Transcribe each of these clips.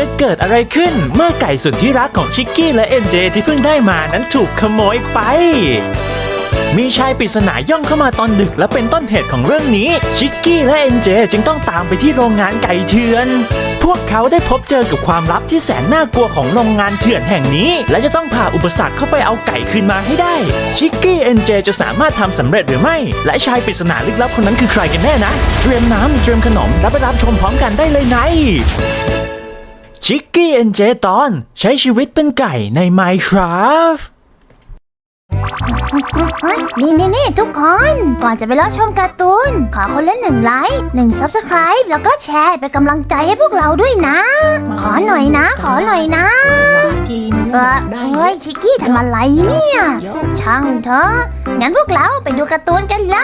จะเกิดอะไรขึ้น เมื่อไก่สุดที่รักของชิกกี้และเอ็นเจที่เพิ่งได้มานั้นถูกขโมยไป มีชายปริศนาย่องเข้ามาตอนดึกและเป็นต้นเหตุของเรื่องนี้ ชิกกี้และเอ็นเจจึงต้องตามไปที่โรงงานไก่เถื่อน พวกเขาได้พบเจอกับความลับที่แสนน่ากลัวของโรงงานเถื่อนแห่งนี้ และจะต้องพาอุปสรรคเข้าไปเอาไก่คืนมาให้ได้ ชิกกี้เอ็นเจจะสามารถทำสำเร็จหรือไม่ และชายปริศนาลึกลับคนนั้นคือใครกันแน่นะ เตรียมน้ำเตรียมขนมรับไปรับชมพร้อมกันได้เลยใน ชิกกี้เอ็นเจตอนใช้ชีวิตเป็นไก่ใน Minecraft เฮ้ยนี่นี่นี่ทุกคน ก่อนจะไปรับชมการ์ตูน ขอคนละหนึ่งไลค์หนึ่ง Subscribe แล้วก็แชร์เป็นกำลังใจให้พวกเราด้วยนะ ขอหน่อยนะ ขอหน่อยนะ เออเฮ้ยชิกกี้ทำอะไรเนี่ย ช่างเถอะ งั้นพวกเราไปดูการ์ตูนกันเล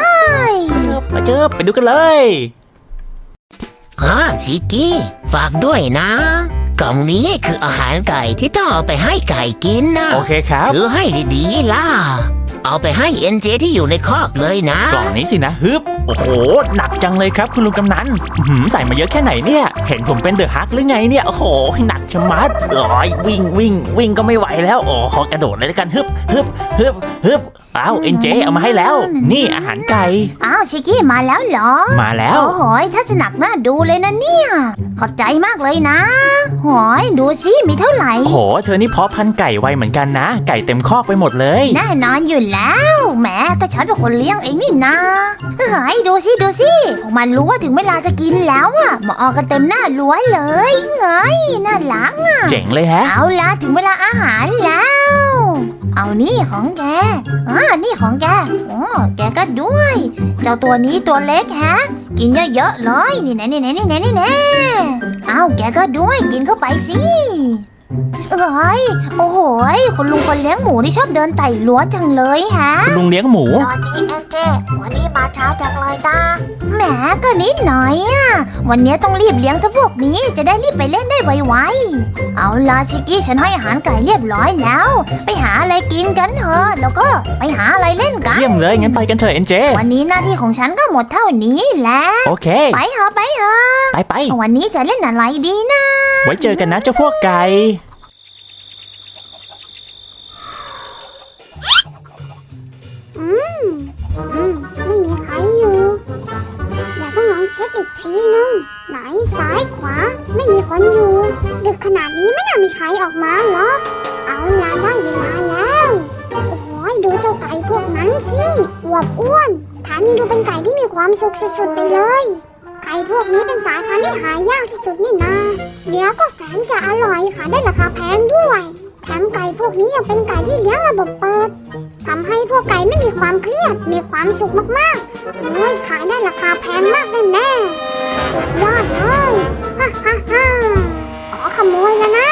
ย มาเจอไปดูกันเลยฮะชิกกี้ ฝากด้วยนะ กล่องนี้คืออาหารไก่ที่ต้องเอาไปให้ไก่กินนะโอเคครับ ถือให้ดีๆล่ะ เอาไปให้เอ็นเจที่อยู่ในคอกเลยนะ กล่องนี้สินะฮึบโอ้โห หนักจังเลยครับคุณลุงกำนันอื้อหือใส่มาเยอะแค่ไหนเนี่ย เห็นผมเป็นเดอะฮักหรือไงเนี่ย โอ้โห หนักชะมัดโอ้ยวิ่งวิ่งวิ่งก็ไม่ไหวแล้ว โอ้ขอกระโดดเลยแล้วกันฮึบฮึบฮึบฮึบ อ้าวเอ็นเจเอามาให้แล้ว นี่อาหารไก่ อ้าวชิกกี้มาแล้วเหรอ มาแล้ว โอ้โหยถ้าจะหนักน่าดูเลยนะเนี่ย ขอบใจมากเลยนะโหยดูสิมีเท่าไหร่ โอ้โห เธอนี่เพาะพันธุ์ไก่ไวเหมือนกันนะ ไก่เต็มคอกไปหมดเลย แน่นอนอยู่แล้วแหมก็ฉันเป็นคนเลี้ยงเองนี่นะเฮ้ยดูสิดูสิพวกมันรู้ว่าถึงเวลาจะกินแล้วอะมาออกกันเต็มหน้ารั้วเลยเงยน่ารักเจ๋งเลยแฮะ เอาละถึงเวลาอาหารแล้ว เอานี่ของแกอ่านี่ของแกโอ้แกก็ด้วย เจ้าตัวนี้ตัวเล็กฮะ กินเยอะๆเลย นี่แน่นี่แน่นี่แน่นี่แน่เอาแกก็ด้วย กินเข้าไปสิ เอ้ยโอ้โหยคนลุงคนเลี้ยงหมูนี่ชอบเดินไต่รั้วจังเลยฮะคุณลุงเลี้ยงหมู สวัสดีเอเจวันนี้มาเช้าจังเลยนะแหมก็นิดหน่อยอะวันนี้ต้องรีบเลี้ยงทั้งพวกนี้จะได้รีบไปเล่นได้ไวๆเอาล่ะชิกกี้ฉันให้อาหารไก่เรียบร้อยแล้ว ไปหาอะไรกินกันเถอะแล้วก็ไปหาอะไรเล่นกันเยี่ยมเลยงั้นไปกันเถอะเอ็นเจ วันนี้หน้าที่ของฉันก็หมดเท่านี้แหละโอเค ไปเถอะไปเถอะไปไปวันนี้จะเล่นอะไรดีนะ ไว้เจอกันนะเจ้าพวกไก่ ไม่มีใครอยู่ อยากต้องลองเช็คอีกทีนึง ไหนซ้ายขวาไม่มีคนอยู่ ดึกขนาดนี้ไม่น่ามีใครออกมาหรอก เอาละได้เวลาแล้ว โอ้ยดูเจ้าไก่พวกนั้นสิอวบอ้วนแถมยังดูเป็นไก่ที่มีความสุขสุดๆไปเลยไก่พวกนี้เป็นสายพันธุ์ที่หายากที่สุดนี่นาเนื้อก็แสนจะอร่อยขายได้ราคาแพงด้วย แถมไก่พวกนี้ยังเป็นไก่ที่เลี้ยงระบบเปิด ความเครียด มีความสุขมากๆ โอ้ยขายได้ราคาแพงมากแน่ๆสุดยอดเลยฮ่าฮ่าฮ่าขอขโมยแล้วนะ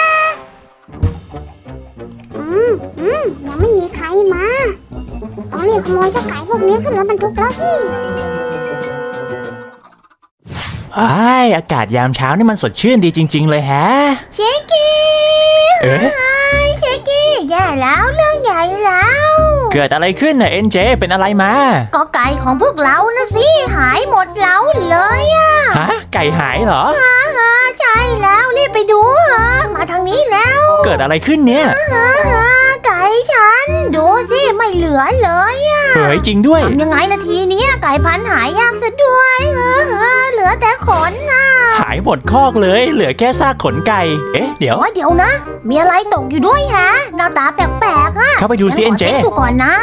อืมอืมยังไม่มีใครมา ต้องรีบขโมยเจ้าไก่พวกนี้ขึ้นรถบรรทุกแล้วสิอ้ายอากาศยามเช้านี่มันสดชื่นดีจริง ๆ เลยแฮะ เชคกี้เอ๊ะไอ้เชคกี้แย่แล้วเรื่องใหญ่แล้ว เกิดอะไรขึ้นน่ะเอ็นเจเป็นอะไรมา ก็ไก่ของพวกเรานะสิ หายหมดแล้วเลยอะฮะ ไก่หายเหรอฮ่าใช่แล้วรีบไปดูฮะมาทางนี้แล้วเกิดอะไรขึ้นเนี่ยฮ่าไก่ ฉัน ดูสิไม่เหลือเลยอะเฮ้ยจริงด้วย ทำยังไงละทีเนี้ยไก่พันธุ์หายากซะด้วยเออเออเหลือแต่ขนนะหายหมดคอกเลย เหลือแค่ซากขนไก่ เอ๊ะ เดี๋ยวโอ้ยเดี๋ยวนะ มีอะไรตกอยู่ด้วยฮะหน้าตาแปลกๆอะเข้าไปดูซิฉัเอ็นขเจช็คดูก่อนนะ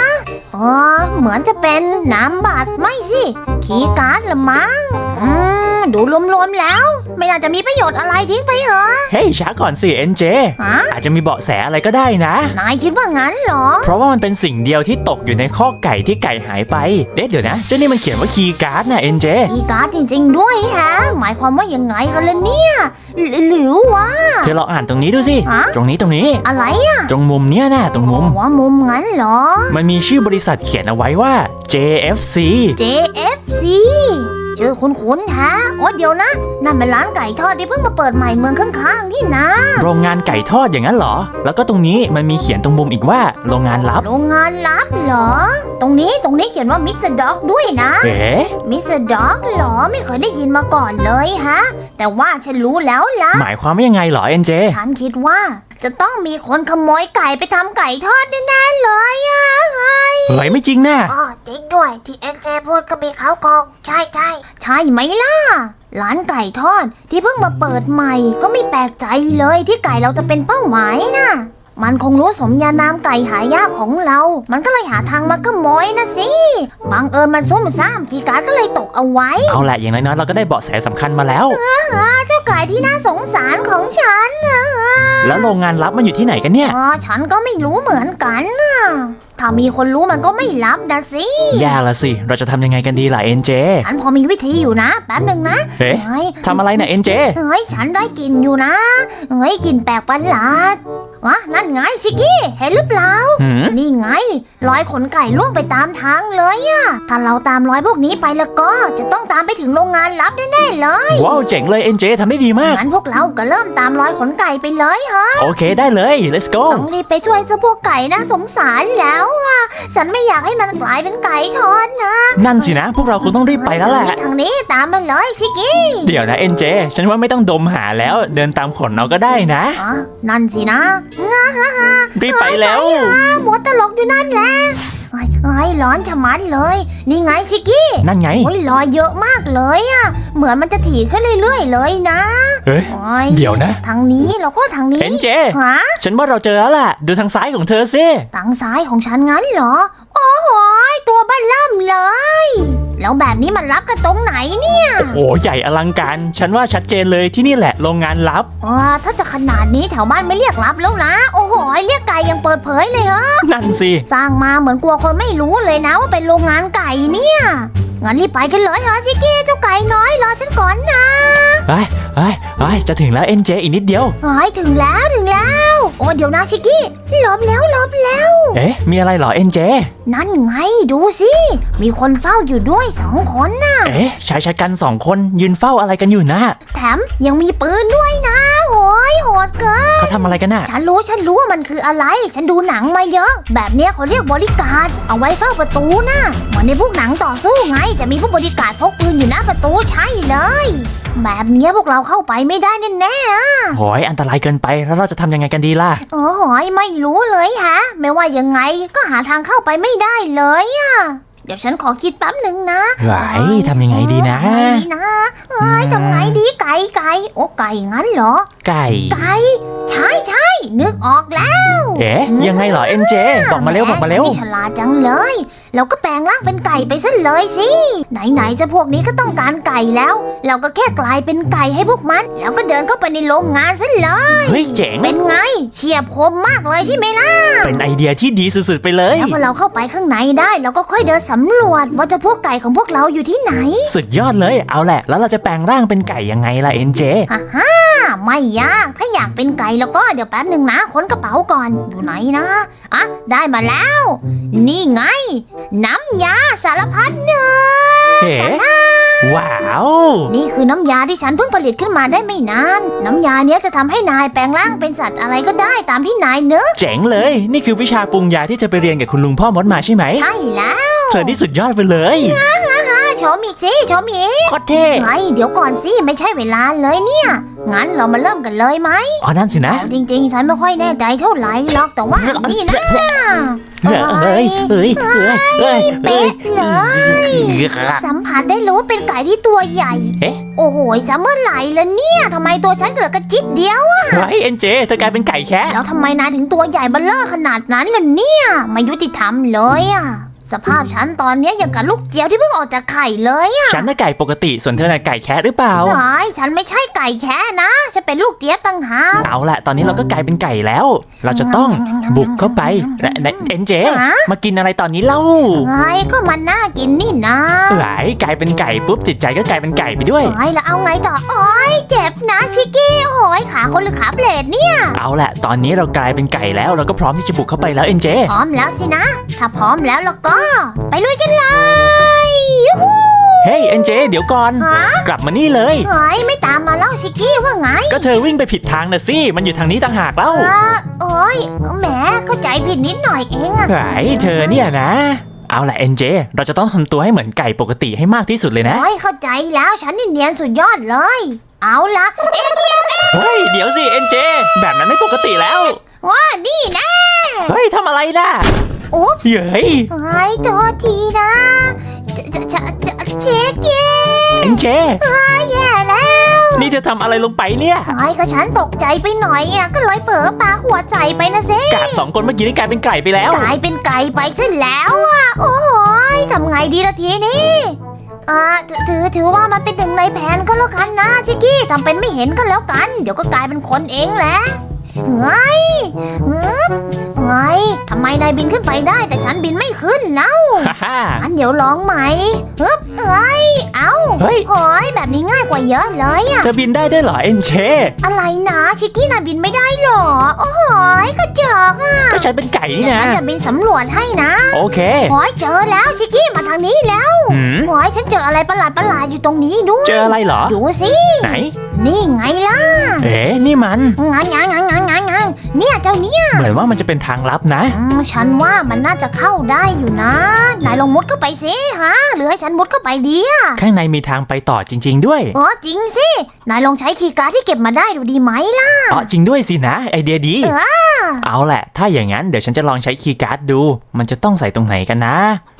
เออเหมือนจะเป็นน้ำบัตรไม่สิ ขีย์การ์ดละมั้งอืม ดูรวมๆแล้ว ไม่น่าจะมีประโยชน์อะไรทิ้งไปเหรอ เฮ้ยช้าก่อนสิเอ็นเจฮะ อาจจะมีเบาะแสอะไรก็ได้นะ นายคิดว่างั้นเหรอ เพราะว่ามันเป็นสิ่งเดียวที่ตกอยู่ในคอกไก่ที่ไก่หายไปเอ๊ะเดี๋ยวนะ เจ้านี่มันเขียนว่าคีย์การ์ดนะเอ็นเจขีย์การ์ดจริง ๆ ด้วยฮะ หมายความว่ายังไงกันล่ะเนี่ยหรือหรือว่าเธอลองอ่านตรงนี้ดูสิ ฮะ ตรงนี้ตรงนี้ อะไรอะตรงมุมเนี้ยนะตรงมุม ว่ามุมงั้นเหรอ มันมีชื่อบริษัทเขียนเอาไว้ว่า JFC JFC ชื่อคุ้นๆแฮะโอ้เดี๋ยวนะ นั่นเป็นร้านไก่ทอดที่เพิ่งมาเปิดใหม่เมืองข้างๆนี่นะโรงงานไก่ทอดอย่างนั้นเหรอ แล้วก็ตรงนี้มันมีเขียนตรงมุมอีกว่าโรงงานลับ โรงงานลับเหรอ ตรงนี้ตรงนี้เขียนว่ามิสเตอร์ด็อกด้วยนะ เอ๊ะมิสเตอร์ด็อกเหรอไม่เคยได้ยินมาก่อนเลยฮะ แต่ว่าฉันรู้แล้วล่ะ หมายความว่ายังไงเหรอเอ็นเจ ฉันคิดว่า จะต้องมีคนขโมยไก่ไปทำไก่ทอดแน่ๆเลยอะเฮ้ยไม่จริงนะอ๋อจริงด้วย ที่เอ็นเจพูดก็มีเขากองใช่ใช่ใช่ไหมล่ะ ร้านไก่ทอดที่เพิ่งมาเปิดใหม่ ก็ไม่แปลกใจเลยที่ไก่เราจะเป็นเป้าหมายนะมันคงรู้สมญานามไก่หายากของเรา มันก็เลยหาทางมาขโมยนะสิ บังเอิญมันซุ่มซ่ามคีย์การ์ดก็เลยตกเอาไว้ เอาแหละอย่างน้อยๆเราก็ได้เบาะแสสำคัญมาแล้วเจ้าไก่ที่น่าสงสารของฉันนะแล้วโรงงานลับมันอยู่ที่ไหนกันเนี่ย อ๋อฉันก็ไม่รู้เหมือนกันนะ ถ้ามีคนรู้มันก็ไม่ลับนะสิแย่ละสิ เราจะทำยังไงกันดีล่ะเอ็นเจฉันพอมีวิธีอยู่นะ แป๊บหนึ่งนะเอ๊ะเฮ้ยทำอะไรนะเอ็นเจเฮ้ยฉันได้กลิ่นอยู่นะเฮ้ยกลิ่นแปลกประหลาดวะนั่นไงชิกกี้เห็นหรือเปล่า หืมนี่ไงรอยขนไก่ล่วงไปตามทางเลยอะถ้าเราตามรอยพวกนี้ไปแล้วก็จะต้องตามไปถึงโรงงานลับแน่ๆเลยว้าวเจ๋งเลยเอ็นเจทำได้ดีมาก งั้นพวกเราก็เริ่มตามรอยขนไก่ไปเลยฮะโอเคได้เลย let's go ต้องรีบไปช่วยเจ้าพวกไก่นะสงสารแล้วอะฉันไม่อยากให้มันกลายเป็นไก่ทอดนะนั่นสินะ พวกเราคงต้องรีบไปแล้วแหละ ทางนี้ตามมาเลยชิกกี้เดี๋ยวนะเอ็นเจ ฉันว่าไม่ต้องดมหาแล้วเดินตามขนเอาก็ได้นะ อ๋อนั่นสินะรีบไปแล้วอ้าวหมดตลกอยู่นั่นแหละ ไอ้ไอ้ยร้อนชะมัดเลย นี่ไงชิกกี้นั่นไง โอ้ยรอยเยอะมากเลยอะเหมือนมันจะถี่ขึ้นเรื่อยๆเลยนะเฮ้ย โอ้ยเดี๋ยวนะ ทางนี้แล้วก็ทางนี้เอ็นเจ ฮะฉันว่าเราเจอแล้วล่ะ ดูทางซ้ายของเธอสิ ทางซ้ายของฉันงั้นเหรอ โอ้โหยตัวบ้านล่ำเลย แล้วแบบนี้มันรับกันตรงไหนเนี่ยโอ้ใหญ่อลังการ ฉันว่าชัดเจนเลยที่นี่แหละโรงงานลับ อ๋อถ้าจะขนาดนี้แถวบ้านไม่เรียกรับแล้วนะ โอ้โหยเรียกไก่ยังเปิดเผยเลยฮะนั่นสิ สร้างมาเหมือนกลัวคนไม่รู้เลยนะว่าเป็นโรงงานไก่เนี่ยงั้นรีบไปกันเลยฮะชิกกี้เจ้าไก่น้อยรอฉันก่อนนะ เฮ้ยเฮ้ยเฮ้ยจะถึงแล้วเอ็นเจอีกนิดเดียว เฮ้ยถึงแล้วถึงแล้ว โอ้เดี๋ยวนะชิกกี้หลบแล้วหลบแล้ว เอ๊ะ มีอะไรเหรอเอ็นเจ นั่นไงดูสิ มีคนเฝ้าอยู่ด้วยสองคนนะเอ๊ะชายชะกันสองคนยืนเฝ้าอะไรกันอยู่นะแถมยังมีปืนด้วยนะโอ้ยโหดเกิน เขาทำอะไรกันน่ะ ฉันรู้ฉันรู้ว่ามันคืออะไร ฉันดูหนังมาเยอะ แบบเนี้ยเขาเรียกบริการดเอาไว้เฝ้าประตูนะเหมือนในพวกหนังต่อสู้ไง จะมีผู้บริการดพกปืนอยู่หน้าประตูใช่เลย แบบเนี้ยพวกเราเข้าไปไม่ได้แน่ๆอะ โหยอันตรายเกินไปแล้วเราจะทำยังไงกันดีล่ะ โอ้โหยไม่รู้เลยฮะ ไม่ว่ายังไงก็หาทางเข้าไปไม่ได้เลยอะเดี๋ยวฉันขอคิดแป๊บหนึ่งนะไหวทำยังไงดีนะ ทำไงดีนะเอ้ยทำไงดีไก่ไก่โอ้ไก่งั้นเหรอ ไก่ ไก่ ใช่ใช่ นึกออกแล้ว เอ๊ะยังไงเหรอเอ็นเจบอกมาเร็วบอกมาเร็วแฉันนี่ฉลาดจังเลย เราก็แปลงร่างเป็นไก่ไปซะเลยสิ ไหนๆจะพวกนี้ก็ต้องการไก่แล้ว เราก็แค่กลายเป็นไก่ให้พวกมัน แล้วก็เดินเข้าไปในโรงงานซะเลย เฮ้ยเจ๋ง เป็นไง เฉียบคมมากเลยใช่ไหมล่ะ เป็นไอเดียที่ดีสุดๆไปเลย แล้วพอเราเข้าไปข้างในได้เราก็ค่อยเดินสำรวจว่าเจะพวกไก่ของพวกเราอยู่ที่ไหน สุดยอดเลย เอาแหละ แล้วเราจะแปลงร่างเป็นไก่ยังไงล่ะเอ็นเจฮ่าฮ่า ไม่ยาก ถ้าอยากเป็นไก่แล้วก็เดี๋ยวแป๊บหนึ่งนะค้นกระเป๋าก่อนอยู่ไหนนะอะได้มาแล้ว นี่ไง น้ำยาสารพัดเนื้อเฮ้ว้าว นี่คือน้ำยาที่ฉันเพิ่งผลิตขึ้นมาได้ไม่นาน น้ำยาเนี้ยจะทำให้นายแปลงร่างเป็นสัตว์อะไรก็ได้ตามที่นายนึกเจ๋งเลย นี่คือวิชาปรุงยาที่จะไปเรียนกับคุณลุงพ่อมดมาใช่ไหม ใช่แล้ว เธอนี่สุดยอดไปเลย อะชมอีกสิชมอีกโคตรเท่ไงเดี๋ยวก่อนสิไม่ใช่เวลาเลยเนี่ย งั้นเรามาเริ่มกันเลยไหมอ๋อนั่นสินะเอาจริง ๆ ฉันไม่ค่อยแน่ใจเท่าไหร่หรอกแต่ว่านี่นะเอ้ยเอ้ยเอ้ยเอ้ยเอ้ยเป๊ะเลย สัมผัสได้รู้ว่าเป็นไก่ที่ตัวใหญ่ เอ๊ะโอ้โหซัมเมอร์ไหลแล้วเนี่ยทำไมตัวฉันเหลือกระจิตเดียวเฮ้ยเอ็นเจเธอกลายเป็นไก่แค่แล้วทำไมนายถึงตัวใหญ่เบัลเลอร์ขนาดนั้นล่ะเนี่ยไม่ยุติธรรมเลยอะ สภาพฉันตอนเนี้ยอย่างกับลูกเจี๊ยบที่เพิ่งออกจากไข่เลยฉันน่ะไก่ปกติ ส่วนเธอน่ะไก่แค่หรือเปล่าไอ้ยฉันไม่ใช่ไก่แค่นะฉันเป็นลูกเจี๊ยบตั้งหากเอาละตอนนี้เราก็กลายเป็นไก่แล้ว เราจะต้องบุกเข้าไปและและเอ็นเจ ฮะมากินอะไรตอนนี้เล่าไอ้ยก็มันน่ากินนี่นะหลายกลายเป็นไก่ปุ๊บจิตใจก็กลายเป็นไก่ไปด้วย ไอ้ยแล้วเอาไงต่อโอ้ยเจ็บนะชิกกี้โอ้ยขาคนหรือขาเบลดเนี่ยเอาละตอนนี้เรากลายเป็นไก่แล้วเราก็พร้อมที่จะบุกเข้าไปแล้วเอ็นเจ พร้อมแล้วสินะ ถ้าพร้อมแล้วแล้วก็ไปลุยกันเลยยูฮูเฮ้ยเอ็นเจเดี๋ยวก่อน ฮะกลับมานี่เลย เฮ้ยไม่ตามมาเล่าชิกกี้ว่าไง ก็เธอวิ่งไปผิดทางนะสิ มันอยู่ทางนี้ต่างหากแล้วเออโอ้ยแหมเข้าใจผิดนิดหน่อยเองอะไอ้เธอเนี่ยนะ เอาล่ะเอ็นเจเราจะต้องทำตัวให้เหมือนไก่ปกติให้มากที่สุดเลยนะ โอ้ยเข้าใจแล้วฉันนี่เนียนสุดยอดเลย เอาละเอ็งเฮ้ย เดี๋ยวสิเอ็นเจแบบนั้นไม่ปกติแล้ว ว่านี่นะ เฮ้ยทำอะไรนะ อุ๊บเฮ้ยเฮ้ยโทษทีนะจะจะจะจะเช็คเย่เอ็นเจแย่แล้ว นี่เธอทำอะไรลงไปเนี่ยเฮ้ยก็ฉันตกใจไปหน่อยอะก็เลยเผลอปาขวดใส่ไปนะเซกาดสองคนเมื่อกี้นี่กลายเป็นไก่ไปแล้ว กลายเป็นไก่ไปซะแล้วอะ โอ้โหยทำไงดีละทีนี้อ่าถือถือถือว่ามันเป็นหนึ่งในแผนก็แล้วกันนะชิกกี้ทำเป็นไม่เห็นก็แล้วกัน เดี๋ยวก็กลายเป็นคนเองแหละเฮ้ยฮึบเฮ้ย ทำไมนายบินขึ้นไปได้แต่ฉันบินไม่ขึ้นแล้วฮ่าฮ่าอันเดี๋ยวลองใหม่ฮึบเอ้ย เอ้าเฮ้ย โอ้ยแบบนี้ง่ายกว่าเยอะเลยอะเธอบินได้ด้วยเหรอเอ็นเจอะไรนะชิกกี้นายบินไม่ได้หรอ โอ้โหยกระจอกอะก็ฉันเป็นไก่นี่เดี๋ยวนะฉันจะบินสำรวจให้นะ โอเคโอ้ยเจอแล้วชิกกี้มาทางนี้แล้วหืมโอ้ยฉันเจออะไรประหลาดประหลาดๆอยู่ตรงนี้ด้วย เจออะไรเหรอ ดูสิ ไหน นี่ไงล่ะ เอ๊ะนี่มัน งางางางางางางเนี่ยเจ้าเนี่ยเหมือนว่ามันจะเป็นทางลับนะ อืมฉันว่ามันน่าจะเข้าได้อยู่นะ นายลองมุดเข้าไปสิฮะ หรือให้ฉันมุดเข้าไปดีอะข้างในมีทางไปต่อจริง ๆ ด้วยเออจริงสิ นายลองใช้คีย์การ์ดที่เก็บมาได้ดูดีไหมล่ะ อ๋อจริงด้วยสินะ ไอเดียดีเออเอาแหละ ถ้าอย่างนั้นเดี๋ยวฉันจะลองใช้คีย์การ์ดดู มันจะต้องใส่ตรงไหนกันนะ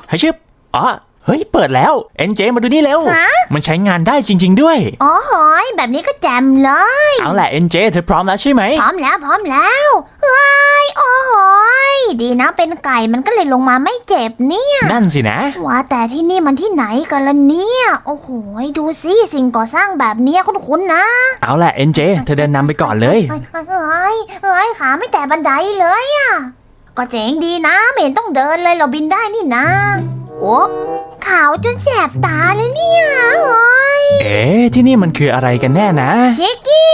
เฮ้ยชึบอ๋อ เฮ้ย เปิดแล้วเอ็นเจมาดูนี่เร็ว ฮะ มันใช้งานได้จริง ๆ ด้วย อ๋อหอยแบบนี้ก็แจ่มเลย เอาแหละเอ็นเจเธอพร้อมแล้วใช่ไหม พร้อมแล้วพร้อมแล้วเฮ้ยโอ้โหยดีนะเป็นไก่มันก็เลยลงมาไม่เจ็บเนี่ยนั่นสินะ ว่าแต่ที่นี่มันที่ไหนกันล่ะเนี่ย โอ้โหยดูสิสิ่งก่อสร้างแบบเนี้ยคุ้นๆนะเอาแหละเอ็นเจเธอเดินนำไปก่อนเลย เฮ้ยเฮ้ยเฮ้ยเฮ้ยขาไม่แต่บันไดเลยอะก็เจ๋งดีนะไม่เห็นต้องเดินเลยเราบินได้นี่นะ โอ้ ขาวจนแสบตาเลยเนี่ยเฮ้ยเอ๊ะที่นี่มันคืออะไรกันแน่นะชิคกี้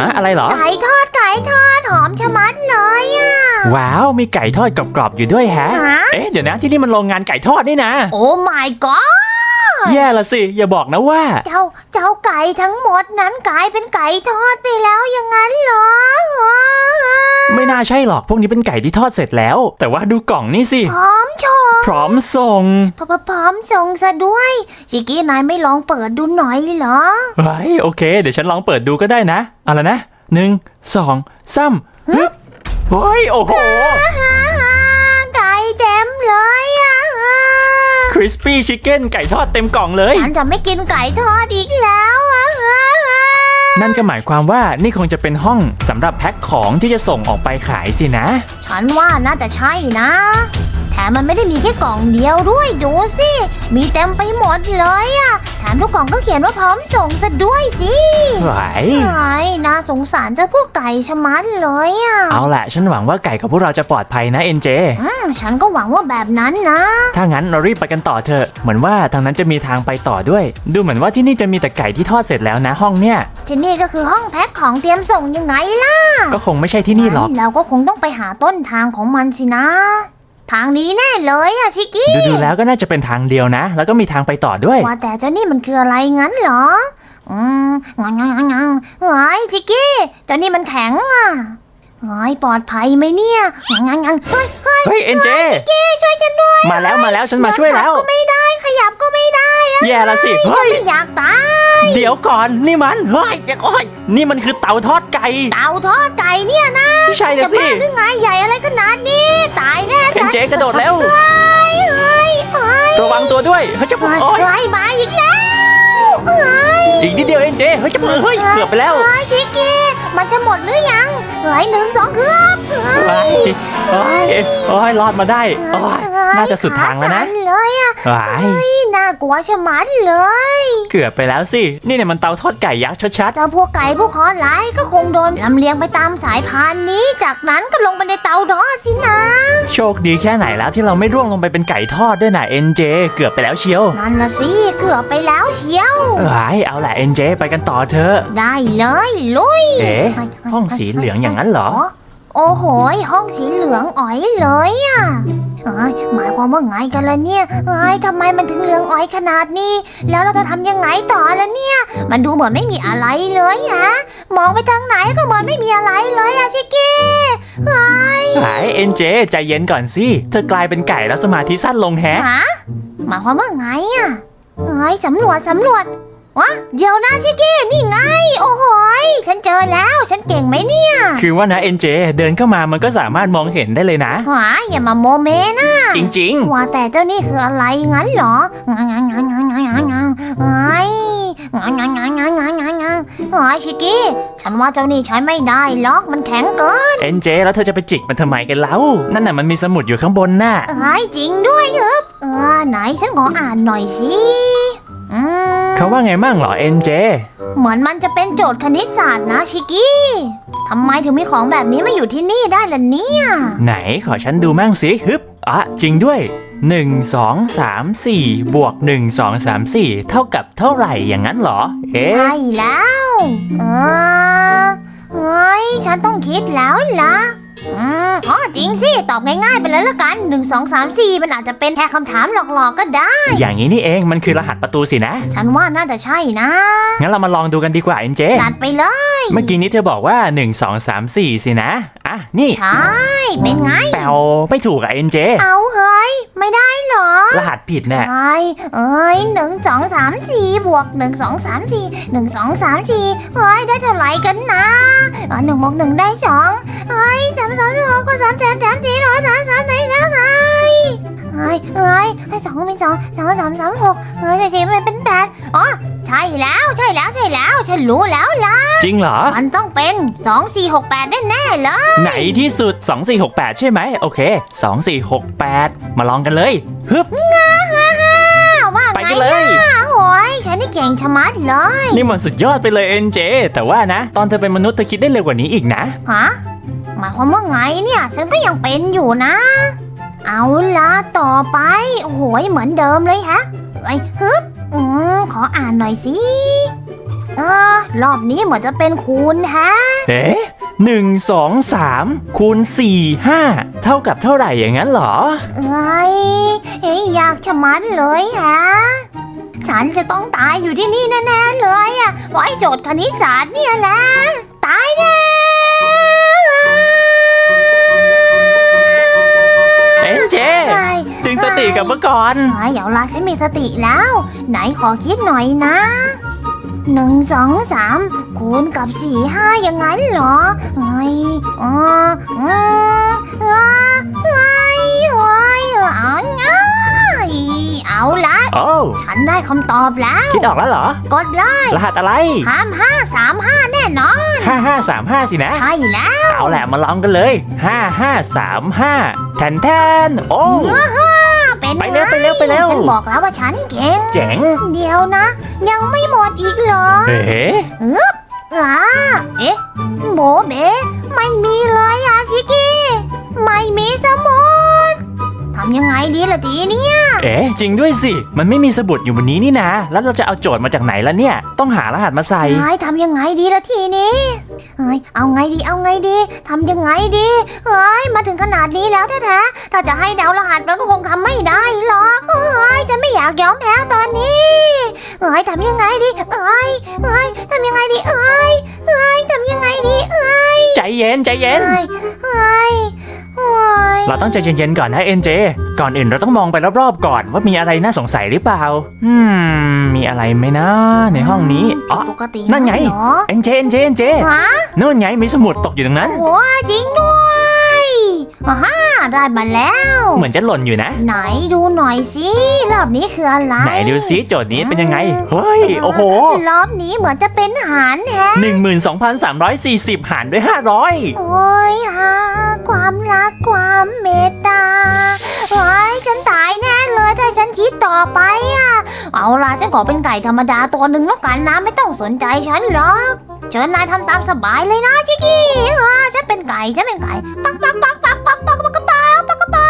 ฮะอะไรเหรอ ไก่ทอดไก่ทอดหอมชะมัดเลยอะว้าว มีไก่ทอดกรอบๆอยู่ด้วยแฮะ ฮะ เอ๊ะเดี๋ยวนะที่นี่มันโรงงานไก่ทอดนี่นะ โอ้ my god แย่ละสิ อย่าบอกนะว่า เจ้าเจ้าไก่ทั้งหมดนั้นกลายเป็นไก่ทอดไปแล้วอย่างนั้นเหรอไม่น่าใช่หรอกพวกนี้เป็นไก่ที่ทอดเสร็จแล้ว แต่ว่าดูกล่องนี่สิ พร้อมโชว์พร้อมส่งพพพร้อมส่งซะด้วยชิคกี้นายไม่ลองเปิดดูหน่อยเหรอเฮ้ยโอเค เดี๋ยวฉันลองเปิดดูก็ได้นะเอาละนะหนึ่งสองสามฮึบเฮ้ยโอ้โหฮ่าฮ่าไก่เต็มเลยอะ คริสปี้ชิคเก้นไก่ทอดเต็มกล่องเลย ฉันจะไม่กินไก่ทอดอีกแล้วอะนั่นก็หมายความว่านี่คงจะเป็นห้องสำหรับแพ็คของที่จะส่งออกไปขายสินะฉันว่าน่าจะใช่นะ แถมมันไม่ได้มีแค่กล่องเดียวด้วยดูสิ มีเต็มไปหมดเลยอะแถมทุกกล่องก็เขียนว่าพร้อมส่งซะด้วยสิไหวไอ้น่าสงสารเจ้าพวกไก่ชะมัดเลยอะเอาละฉันหวังว่าไก่ของพวกเราจะปลอดภัยนะเอ็นเจ อืมฉันก็หวังว่าแบบนั้นนะ ถ้างั้นเรารีบไปกันต่อเถอะ เหมือนว่าทางนั้นจะมีทางไปต่อด้วย ดูเหมือนว่าที่นี่จะมีแต่ไก่ที่ทอดเสร็จแล้วนะห้องเนี่ย ที่นี่ก็คือห้องแพ็คของเตรียมส่งยังไงล่ะ ก็คงไม่ใช่ที่นี่หรอก งั้เราก็คงต้องไปหาต้นทางของมันสินะ ทางนี้แน่เลยอะชิกกี้ดูดูๆแล้วก็น่าจะเป็นทางเดียวนะ แล้วก็มีทางไปต่อด้วย ว่าแต่เจ้านี่มันคืออะไรงั้นเหรอ อืมงังงังงังงังเฮ้ยชิกกี้ เจ้านี่มันแข็งอะเฮ้ยปลอดภัยไหมเนี่ยงังงังงังเฮ้ยเฮ้ยเฮ้ยเอ็นเจช่วยฉันด้วยมาแล้วมาแล้วฉันมาช่วยแล้วก็ไม่ได้ขยับก็ไม่ได้อะ แย่ละสิ เฮ้ย ไม่อยากตาย เดี๋ยวก่อนนี่มัน เฮ้ยโอ้ยนี่มันคือเตาทอดไก่ เต่าทอดไก่เนี่ยนะใช่นะจะสิ บ้าหรือไงใหญ่อะไรขนาดนี้ ตายแน่เอ็นเจกระโดดแล้วเฮ้ยเฮ้ยเฮ้ยระวังตัวด้วย เฮ้ยจะเฮ้ยโอ้ยเฮ้ยมาอีกแล้วเฮ้ยอีกนิดเดียวเอ็นเจ เฮ้ยจะเฮ้ยเกือบไปแล้วเฮ้ยชิคกี้มันจะหมดหรือยัง เฮ้ยหนึ่งสองเครื่องเฮ้ยโอ้ยโอ้ยโอ้ยรอดมาได้โอ้ยน่าจะสุดทางแล้วนะขสั่เลยอะว้ายเฮ้ยน่ากลัวชะมัดเลย เกือบไปแล้วสิ นี่เนี่ยมันเตาทอดไก่ยักษ์ชัดเจ้าพวกไก่พวกคอร้ายก็คงโดนลำเลียงไปตามสายพานนี้ จากนั้นก็ลงไปในเตาดอสินะๆโชคดีแค่ไหนแล้วที่เราไม่ร่วงลงไปเป็นไก่ทอดด้วยนะเอ็นเจเกือบไปแล้วเชียว นั่นนะสิ เกือบไปแล้วเชียวเอ้ยเอาแหละเอ็นเจไปกันต่อเถอะ ได้เลยลุย เอ๊ะเฮ้ยเฮ้ยห้องสีเหลืองอย่างนั้นเหรอ โอ้โหยห้องสีเหลืองอ๋อยเลยอะเอ้ยหมายความว่าไงกันล่ะเนี่ยเอ้ยทำไมมันถึงเหลืองอ๋อยขนาดนี้ แล้วเราจะทำยังไงต่อล่ะเนี่ย มันดูเหมือนไม่มีอะไรเลยฮะมองไปทางไหนก็เหมือนไม่มีอะไรเลยอะชิคกี้เฮ้ยหายเอ็นเจใจเย็นก่อนสิ เธอกลายเป็นไก่แล้วสมาธิสั้นลงแฮะฮะหมายความว่าไงอะเฮ้ยสำรวจสำรวจ วะเดี๋ยวนะชิคกี้นี่ไง โอ้โหยฉันเจอแล้วฉันเก่งไหมเนี่ยคือว่านะเอ็นเจเดินเข้ามามันก็สามารถมองเห็นได้เลยนะหาอย่ามาโมเมนะจริง ว่าแต่เจ้านี่คืออะไรงั้นเหรองางางางางางางางไอ้งางางางางางางางไอ้ชิกกี้ ฉันว่าเจ้านี่ใช้ไม่ได้ล็อกมันแข็งเกินๆเอ็นเจแล้วเธอจะไปจิกมันทำไมกันเล่านั่นน่ะมันมีสมุดอยู่ข้างบนน่ะไอ้จริงด้วยครับเออไหนฉันขออ่านหน่อยสิ อืมเขาว่าไงมั่งเหรอเอ็นเจ เหมือนมันจะเป็นโจทย์คณิตศาสตร์นะชิกกี้ทำไมถึงมีของแบบนี้มาอยู่ที่นี่ได้ล่ะเนี่ย ไหนขอฉันดูมั่งสิฮึบอะจริงด้วย 1 2 3 4 บวก 1 2 3 4 เท่ากับเท่าไหร่อย่างนั้นเหรอ เอ๊ะใช่แล้ว เออเฮ้ย ฉันต้องคิดแล้วล่ะ อืมอ๋อจริงสิ ตอบง่ายๆไปเลยละกัน1 2 3 4 มันอาจจะเป็นแค่คำถามหลอกๆก็ได้ อย่างนี้นี่เองมันคือรหัสประตูสินะ ฉันว่าน่าจะใช่นะ งั้นเรามาลองดูกันดีกว่าเอ็นเจจัดไปเลย เมื่อกี้นี้เธอบอกว่า 1 2 3 4 สินะ อะ นี่ใช่ เป็นไง แปลไม่ถูกอะเอ็นเจเอาเฮ้ย ไม่ได้เหรอ รหัสผิดแน่ใช่เอ้ยหนึ่งสองสามสี่บวกหนึ่งสองสามสี่หนึ่งสองสามสี่เฮ้ยได้เท่าไหร่กันนะอ๋อหนึ่งบวกหนึ่งได้สองเฮ้ย สามสามสองก็สามแถมแถมสี่ร้อยสามสามไหนแล้วไงเฮ้ยเฮ้ยสองเป็นสองสองสามสามหกเฮ้ยสี่เป็เป็นแปดอ๋อใช่แล้วใช่แล้วใช่แล้ว ฉันรู้แล้วล่ะจริงเหรอ มันต้องเป็นสองสี่หกแปดแน่ๆเลยไหนที่สุด 2468 ใช่ไหมโอเค 2468 มาลองกันเลยฮึบว่าไปไงกันเลยโอ้ยฉันนี่เก่งชะมัดเลย นี่มันสุดยอดไปเลยเอ็นเจแต่ว่านะ ตอนเธอเป็นมนุษย์เธอคิดได้เร็วกว่านี้อีกนะฮะ หมายความว่าไงเนี่ย ฉันก็ยังเป็นอยู่นะ เอาละต่อไป โอ้โหเหมือนเดิมเลยฮะเอ้ยฮึบอืมขออ่านหน่อยสิเออรอบนี้เหมือนจะเป็นคูณฮะ เอ๊ะหนึ่งสองสามคูณสี่ห้าเท่ากับเท่าไหร่อย่างนั้นเหรอ เอ้ยเอ้ยอยากชะมัดเลยฮะ ฉันจะต้องตายอยู่ที่นี่แน่ๆเลยอะเพราะไอ้โจทย์คณิตศาสตร์เนี่ยแหละ ตายแน่ เอ็นเจเอ้ยดึงสติกลับมาก่อนเอ้ยเอาละฉันมีสติแล้ว ไหนขอคิดหน่อยนะหนึ่งสองสามคูณกับสี่ห้าอย่างนั้นเหรอเอ้ยอ๋ออืมเอ้ยเอ้ยเอ้ยเอาง่าย เอาละโอ้ฉันได้คำตอบแล้ว คิดออกแล้วเหรอ กดเลย รหัสอะไรห้ามห้าสามห้าแน่นอน5535สินะ ใช่แล้ว เอาแหละมาลองกันเลย5535แทนแทนโอ้เป็นไปเร็วงไปเร็วไปเร็วฉันบอกแล้วว่าฉันเก่งเจ๋ง เดี๋ยวนะ ยังไม่หมดอีกเหรอ เอ๊ะอ่าเอ๊ะโบเบไม่มีเลยอะชิกกี้ไม่มีสมุดทำยังไงดีล่ะทีเนี้ยเอ๊ะจริงด้วยสิ มันไม่มีสมุดอยู่บนนี้นี่นะ แล้วเราจะเอาโจทย์มาจากไหนล่ะเนี่ย ต้องหารหัสมาใส่เฮ้ยทำยังไงดีล่ะทีนี้ เฮ้ย เอาไงดี เอาไงดี ทำยังไงดี เฮ้ย มาถึงขนาดนี้แล้วแท้ๆ ถ้าจะให้เดารหัสมันก็คงทำไม่ได้หรอก เฮ้ยจะไม่อยากยอมแพ้ตอนนี้ เฮ้ยทำยังไงดีเอ้ย เฮ้ยทำยังไงดีเอ้ย เฮ้ยทำยังไงดีเอ้ยใจเย็นใจเย็น เฮ้ย เฮ้ย เฮ้ยเราต้องใจเย็นๆก่อนนะเอ็นเจ ก่อนอื่นเราต้องมองไปรอบๆก่อนว่ามีอะไรน่าสงสัยหรือเปล่า อืม มีอะไรไหมนะในห้องนี้อ๋อปกตินั่นไงเหรอเอ็นเจ เอ็นเจ เอ็นเจ ฮะนู่นไงมีสมุดตกอยู่ตรงนั้น โอ้โหจริงด้วย อ่าฮ่าได้มาแล้ว เหมือนจะหล่นอยู่นะ ไหนดูหน่อยสิรอบนี้คืออะไรไหนดูซิโจทย์นี้เป็นยังไง เฮ้ย โอ้โหรอบนี้เหมือนจะเป็นหารแฮะ12,340 หารด้วย 500 โอ้ยฮะความรักความเมตตาโอ้ยฉันตายแน่เลยถ้าฉันคิดต่อไปอะ เอาล่ะฉันขอเป็นไก่ธรรมดาตัวหนึ่งแล้วกันนะไม่ต้องสนใจฉันหรอก เชิญนายทำตามสบายเลยนะจิกกี้อ่าฉันเป็นไก่ฉันเป็นไก่ ปักปักปักปักปักปักปักปักปักปักปั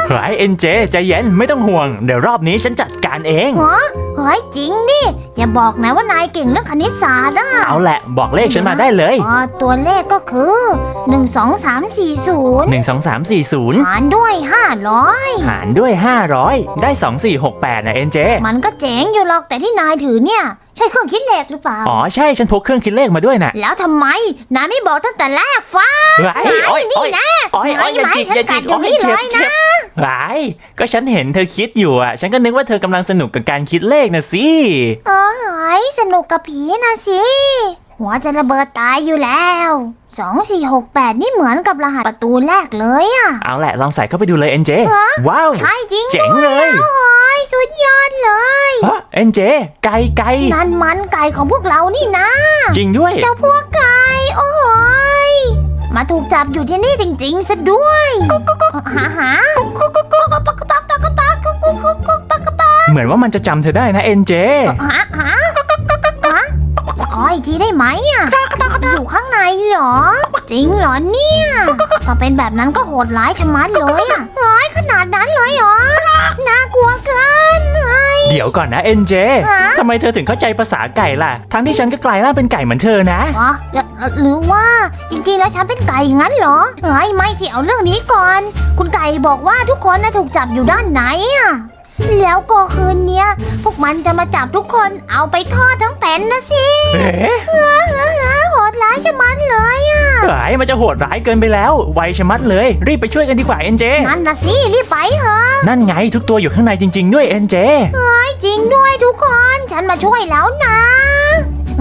กเฮ้ยเอ็นเจใจเย็นไม่ต้องห่วง เดี๋ยวรอบนี้ฉันจัดการเอง ฮะเฮ้ยจริงดิอย่าบอกนะว่านายเก่งเรื่องคณิตศาสตร์อะเอาแหละบอกเลขฉันมาได้เลย อ๋อตัวเลขก็คือ 1 2 3 4 0 1 2 3 4 0หารด้วย500 หารด้วย 500 ได้ 2468นะเอ็นเจมันก็เจ๋งอยู่หรอกแต่ที่นายถือเนี่ย ใช่เครื่องคิดเลขหรือเปล่า อ๋อใช่ฉันพกเครื่องคิดเลขมาด้วยน่ะแล้วทำไมนายไม่บอกตั้งแต่แรกฟ้าเฮ้ยโอ้ยโอ้ยนี่นะโอ้ยโอ้ยอย่าจิกอย่าจิกฉันกัดโอ้ยอยู่นี่เจ็บเลยนะเจ็บหลายก็ฉันเห็นเธอคิดอยู่อะ ฉันก็นึกว่าเธอกำลังสนุกกับการคิดเลขนะสิเอ้ยสนุกกับผีนะสิ หัวจะระเบิดตายอยู่แล้วสองสี่หกแปดนี่เหมือนกับรหัสประตูแรกเลยอะเอาแหละลองใส่เข้าไปดูเลยเอ็นเจฮะว้าวใช่จริงเจ๋งเลย โอ้ยสุดยอดเลยฮะ เอ็นเจ ไก่ไก่นั่นมันไก่ของพวกเรานี่นะ จริงด้วย เจ้าพวกไก่ โอ้ยมาถูกจับอยู่ที่นี่จริงๆซะด้วยกุ๊กกุ๊กหาหากุ๊กกุ๊กกุ๊กกุ๊กปักปักปักปักปักกุ๊กกุ๊กกุ๊กปักปักเหมือนว่ามันจะจำเธอได้นะเอ็นเจ หาหา ขออีกทีได้ไหมอะอยู่ข้างในเหรอ จริงเหรอเนี่ยถ้าเป็นแบบนั้นก็โหดร้ายชะมัดเลยอะร้ายขนาดนั้นเลยเหรอน่ากลัวเกินเฮ้ยเดี๋ยวก่อนนะเอ็นเจฮะทำไมเธอถึงเข้าใจภาษาไก่ล่ะ ทั้งที่ฉันก็กลายร่างเป็นไก่เหมือนเธอนะอ๋อเอ่อเอ่อหรือว่าจริงๆ แล้วฉันเป็นไก่งั้นเหรอเฮ้ยไม่สิเอาเรื่องนี้ก่อน คุณไก่บอกว่าทุกคนนะถูกจับอยู่ด้านไหนอะ แล้วก็คืนเนี้ย พวกมันจะมาจับทุกคนเอาไปทอดทั้งแผ่นนะสิเอ๊ะเออเออเออโหดร้ายชะมัดเลยอะเฮ้ยมันจะโหดร้ายเกินไปแล้ว ไวชะมัดเลย รีบไปช่วยกันดีกว่าเอ็นเจ นั่นนะสิรีบไปเถอะนั่นไงทุกตัวอยู่ข้างในจริง ๆ ด้วยเอ็นเจ ไม่จริงด้วยทุกคน ฉันมาช่วยแล้วนะ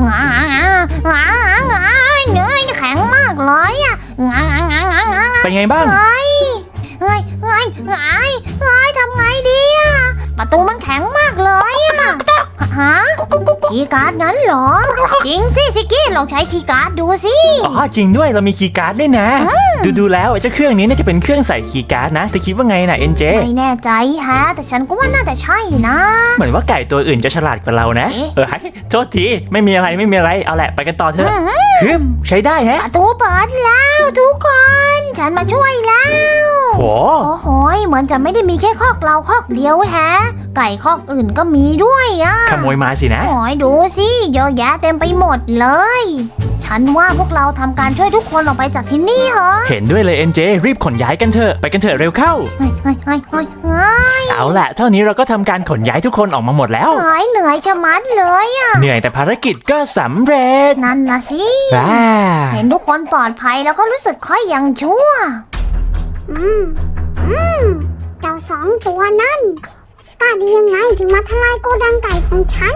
งางางางางาเงยแข็งมากเลยอะงางางางางาเป็นไงบ้าง เฮ้ยเฮ้ยเฮ้ยเฮ้ยเฮ้ยทำไงดีอะ ประตูมันแข็งมากเลยอะฮะคีย์การ์ดงั้นเหรอ จริงสิชิกกี้ลองใช้คีย์การ์ดดูสิ อ๋อจริงด้วยเรามีคีย์การ์ดด้วยนะ ดูดูๆแล้วไอ้เจ้าเครื่องนี้น่าจะเป็นเครื่องใส่คีย์การ์ดนะเธอคิดว่าไงน่ะเอ็นเจไม่แน่ใจฮะ แต่ฉันก็ว่าน่าจะใช่นะ เหมือนว่าไก่ตัวอื่นจะฉลาดกว่าเรานะ เอ๊ะเออโทษทีไม่มีอะไรไม่มีอะไรเอาแหละไปกันต่อเถอะฮึมใช้ได้แฮะประตูเปิดแล้วทุกคน ฉันมาช่วยแล้ว โห โอ้โหยเหมือนจะไม่ได้มีแค่คอกเราคอกเดียวแฮะ ไก่คอกอื่นก็มีด้วยอะขโมยมาสินะ โอ้ยดูสิเยอะแยะเต็มไปหมดเลย ฉันว่าพวกเราทำการช่วยทุกคนออกไปจากที่นี่เหรอเห็นด้วยเลยเอ็นเจรีบขนย้ายกันเถอะไปกันเถอะเร็วเข้า เฮ้ยเฮ้ยเฮ้ยเฮ้ยเฮ้ยเอาละเท่านี้เราก็ทำการขนย้ายทุกคนออกมาหมดแล้วเฮ้ยเหนื่อยชะมัดเลยอะเหนื่อยแต่ภารกิจก็สำเร็จนั่นนะสิ ว้า เห็นทุกคนปลอดภัยแล้วก็รู้สึกค่อยยังชั่ว อืมอืมเจ้าสองตัวนั่นกล้าดียังไงถึงมาทลายโกดังไก่ของฉัน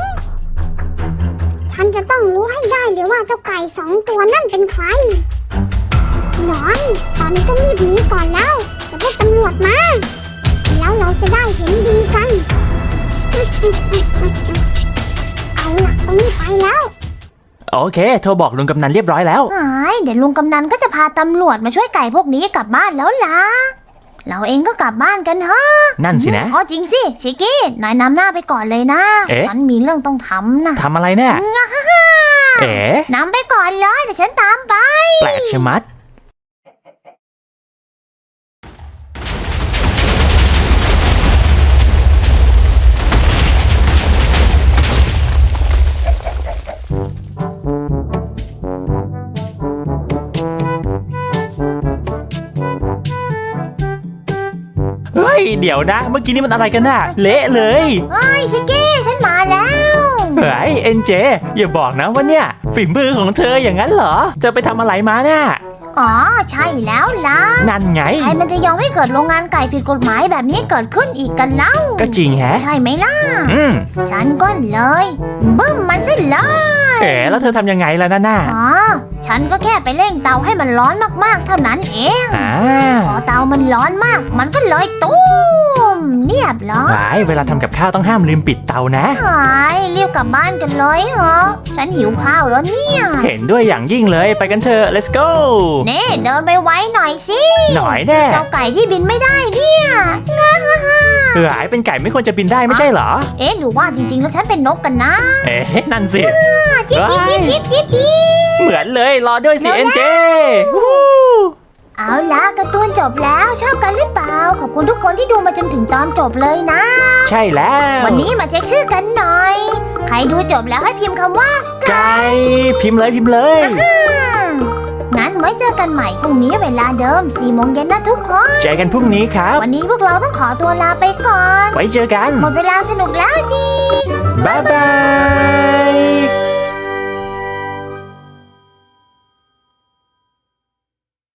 ฉันจะต้องรู้ให้ได้เลยว่าเจ้าไก่สองตัวนั่นเป็นใครหนอยตอนนี้ต้องรีบหนีก่อนแล้วเดี๋ยวพวกตำรวจมา แล้วเราจะได้เห็นดีกัน เอาล่ะต้องรีบไปแล้ว โอเค โทรบอกลุงกำนันเรียบร้อยแล้วเอ้ยเดี๋ยวลุงกำนันก็จะพาตำรวจมาช่วยไก่พวกนี้กลับบ้านแล้วล่ะ เราเองก็กลับบ้านกันเถอะนั่นสินะ อ๋อจริงสิชิกกี้นายนำหน้าไปก่อนเลยนะ เอ๊ะ ฉันมีเรื่องต้องทำนะทำอะไรเนี่ยเอ๋นำไปก่อนเลยเดี๋ยวฉันตามไป แปลกชะมัด ยเดี๋ยวนะ เมื่อกี้นี่มันอะไรกันน่ะ เละเลยเอ้ยชิกกี้ฉันมาแล้วเฮ้ยเอ็นเจอย่าบอกนะว่าเนี่ยฝีมือของเธออย่างนั้นเหรอจะไปทำอะไรมาเนี่ยอ๋อใช่แล้วล่ะนั่นไงใครมันจะยอมให้เกิดโรงงานไก่ผิดกฎหมายแบบนี้เกิดขึ้นอีกกันเล่า ก็จริงแฮะ ใช่ไหมล่ะ อืมฉันก็เลยบึ้มมันซะเลยเอ๋แล้วเธอทำยังไงล่ะนั่นน่ะอ๋อ ฉันก็แค่ไปเร่งเตาให้มันร้อนมากๆ เท่านั้นเอง อ่าพอเตามันร้อนมาก มันก็เลยตุ้มเรียบร้อยหายเวลาทำกับข้าวต้องห้ามลืมปิดเตานะ หายรีบกลับบ้านกันเลยเหรอฉันหิวข้าวแล้วเนี่ย เห็นด้วยอย่างยิ่งเลยไปกันเถอะ let's go เน่เดินไปไว้หน่อยสิ หน่อยแน่ เจ้าไก่ที่บินไม่ได้เนี่ยหาย เป็นไก่ไม่ควรจะบินได้ไม่ใช่เหรอ เอ๊ะหรือว่าจริง ๆ แล้วฉันเป็นนกกันนะเอ๊ะนั่นสิ จิ๊บจิ๊บจิ๊บจิ๊บจิ๊บจิ๊บเหมือนเลยรอด้วยสิแล้วนะเอ็นเจเอาละการ์ตูนจบแล้วชอบกันหรือเปล่า ขอบคุณทุกคนที่ดูมาจนถึงตอนจบเลยนะ ใช่แล้ว วันนี้มาเช็คชื่อกันหน่อย ใครดูจบแล้วให้พิมพ์คำว่า ไก่พิมพ์เลยพิมพ์เลยอืม งั้นไว้เจอกันใหม่พรุ่งนี้เวลาเดิม4โมงเย็นนะทุกคน เจอกันพรุ่งนี้ครับ วันนี้พวกเราต้องขอตัวลาไปก่อน ไว้เจอกัน หมดเวลาสนุกแล้วสิ บ๊ายบาย